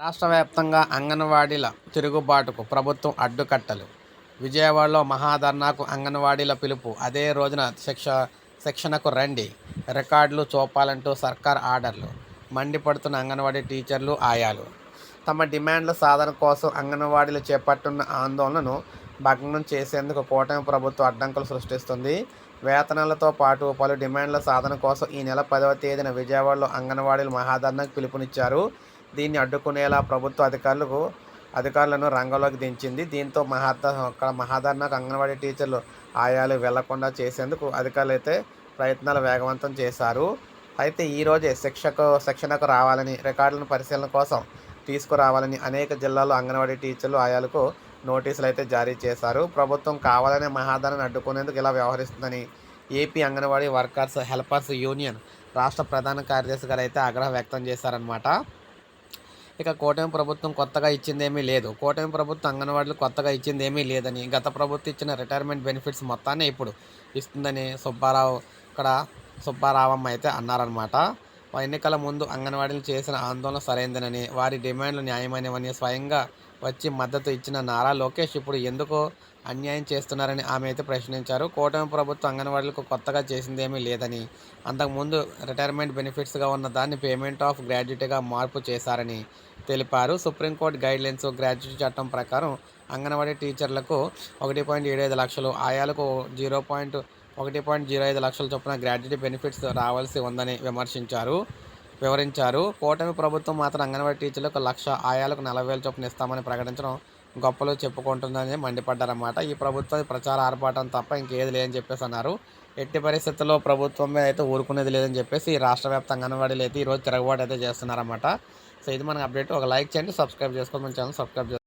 రాష్ట్ర వ్యాప్తంగా అంగన్వాడీల తిరుగుబాటుకు ప్రభుత్వం అడ్డుకట్టలు. విజయవాడలో మహాధర్నాకు అంగన్వాడీల పిలుపు. అదే రోజున శిక్ష శిక్షణకు రండి. రికార్డులు చూపాలంటూ సర్కార్ ఆర్డర్లు. మండిపడుతున్న అంగన్వాడీ టీచర్లు ఆయాలు. తమ డిమాండ్ల సాధన కోసం అంగన్వాడీలు చేపట్టున్న ఆందోళనను భగ్నం చేసేందుకు కూటమి ప్రభుత్వం అడ్డంకులు సృష్టిస్తుంది. వేతనాలతో పాటు పలు డిమాండ్ల సాధన కోసం ఈ నెల పదవ తేదీన విజయవాడలో అంగన్వాడీలు మహాధర్నాకు పిలుపునిచ్చారు. దీన్ని అడ్డుకునేలా ప్రభుత్వ అధికారులకు అధికారులను రంగంలోకి దించింది. దీంతో మహాద అక్కడ మహాధర్నాకు అంగన్వాడీ టీచర్లు ఆయాలు వెళ్ళకుండా చేసేందుకు అధికారులు అయితే ప్రయత్నాలు వేగవంతం చేశారు. అయితే ఈరోజే శిక్షకు శిక్షణకు రావాలని రికార్డులను పరిశీలన కోసం తీసుకురావాలని అనేక జిల్లాల్లో అంగన్వాడీ టీచర్లు ఆయాలకు నోటీసులు అయితే జారీ చేశారు. ప్రభుత్వం కావాలనే మహాధరను అడ్డుకునేందుకు ఇలా వ్యవహరిస్తుందని AP anganwadi workers helpers union రాష్ట్ర ప్రధాన కార్యదర్శి గారు అయితే ఆగ్రహం వ్యక్తం చేశారనమాట ఇక కూటమి ప్రభుత్వం కొత్తగా ఇచ్చిందేమీ లేదు. కూటమి ప్రభుత్వం అంగన్వాడీలు కొత్తగా ఇచ్చిందేమీ లేదని గత ప్రభుత్వం ఇచ్చిన రిటైర్మెంట్ బెనిఫిట్స్ మొత్తాన్ని ఇప్పుడు ఇస్తుందని సుబ్బారావు ఇక్కడ సుబ్బారావమ్మ అయితే అన్నారనమాట ఎన్నికల ముందు అంగన్వాడీలు చేసిన ఆందోళన సరైందనని వారి డిమాండ్లు న్యాయమైనవని స్వయంగా వచ్చి మద్దతు ఇచ్చిన నారా లోకేష్ ఇప్పుడు ఎందుకు అన్యాయం చేస్తున్నారని ఆమె అయితే ప్రశ్నించారు. కూటమి ప్రభుత్వం అంగన్వాడీలకు కొత్తగా చేసిందేమీ లేదని అంతకుముందు రిటైర్మెంట్ బెనిఫిట్స్గా ఉన్న దాన్ని పేమెంట్ ఆఫ్ గ్రాడ్యుయేట్గా మార్పు చేశారని తెలిపారు. సుప్రీంకోర్టు గైడ్లైన్స్ గ్రాడ్యుయేట్ చట్టం ప్రకారం అంగన్వాడీ టీచర్లకు ఒకటి పాయింట్ ఏడు ఐదు లక్షలు ఆయాలకు జీరో పాయింట్ ఒకటి పాయింట్ జీరో ఐదు లక్షల చొప్పున గ్రాడ్యుయేట్ బెనిఫిట్స్ రావాల్సి ఉందని విమర్శించారు. వివరించారు. కూటమి ప్రభుత్వం మాత్రం అంగన్వాడీ టీచర్లకు లక్ష ఆయాలకు నలభై వేల చొప్పున ఇస్తామని ప్రకటించడం గొప్పలు చెప్పుకుంటుందని మండిపడ్డారన్నమాట. ఈ ప్రభుత్వ ప్రచార ఆర్భాటం తప్ప ఇంకేది లేదని చెప్పేసి అన్నారు. ఎట్టి పరిస్థితుల్లో ప్రభుత్వం మీద అయితే ఊరుకునేది లేదని చెప్పేసి ఈ రాష్ట్ర వ్యాప్తంగా అంగన్వాడీలు అయితే ఈరోజు తిరగబాటు అయితే చేస్తున్నారన్నమాట. సో ఇది మనకు అప్డేట్. ఒక లైక్ చేయండి సబ్స్క్రైబ్ చేసుకోండి మన ఛానల్ సబ్స్క్రైబ్